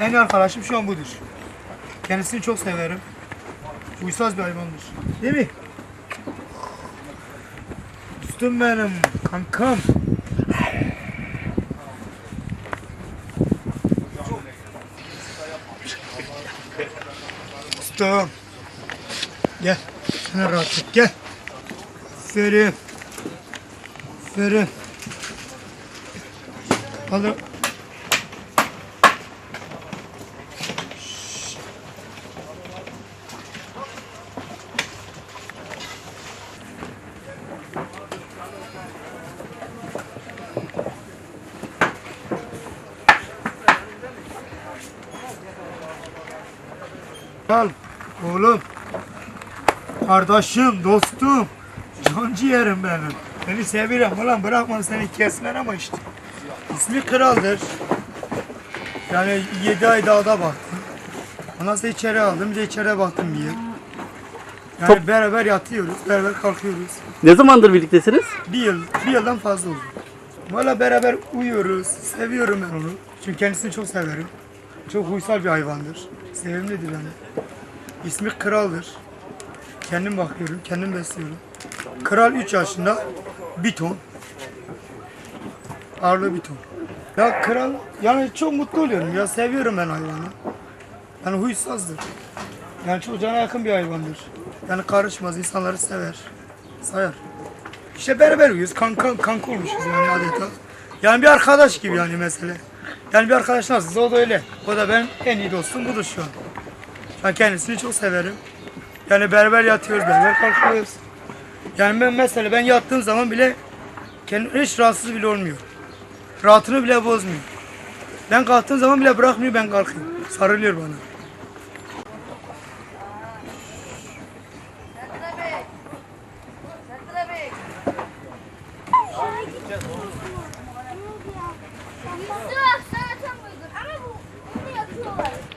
En iyi arkadaşım şu an budur. Kendisini çok severim. Uysaz bir hayvandır. Değil mi? Dostum benim, kankam. Dostum. Gel. Sana rahat et. Gel. Aferin. Aferin. Alın. Al oğlum. Kardeşim, dostum. Can ciğerim benim. Beni seviyorum ulan bırakmam seni kesmen ama işte. İsmi Kral'dır. Yani 7 ay dağda baktım. Ondan sonra içeri aldım. Bir de içeride baktım bir yer. Yani beraber yatıyoruz, beraber kalkıyoruz. Ne zamandır birliktesiniz? Bir yıl, bir yıldan fazla oldu. Valla beraber uyuyoruz. Seviyorum ben onu. Çünkü kendisini çok severim. Çok huysal bir hayvandır. Sevimlidir yani. İsmi Kral'dır. Kendim bakıyorum, kendim besliyorum. Kral 3 yaşında, bir ton. Ağırlığı bir ton. Ya kral, yani çok mutlu oluyorum ya. Seviyorum ben hayvanı. Yani huysazdır. Yani çok cana yakın bir hayvandır. Yani karışmaz, insanları sever, sayar. İşte beraber uyuyoruz. Kanka, kanka olmuşuz yani adeta. Yani bir arkadaş gibi yani mesele. Yani bir arkadaş nasılsa o da öyle. O da ben en iyi dostum budur şu an. Ben kendisini çok severim. Yani beraber yatıyoruz, beraber kalkıyoruz. Yani ben mesela ben yattığım zaman bile kendim hiç rahatsız bile olmuyor. Rahatını bile bozmuyor. Ben kalktığım zaman bile bırakmıyor ben kalkıyorum. Sarılıyor bana. Sertler Bye.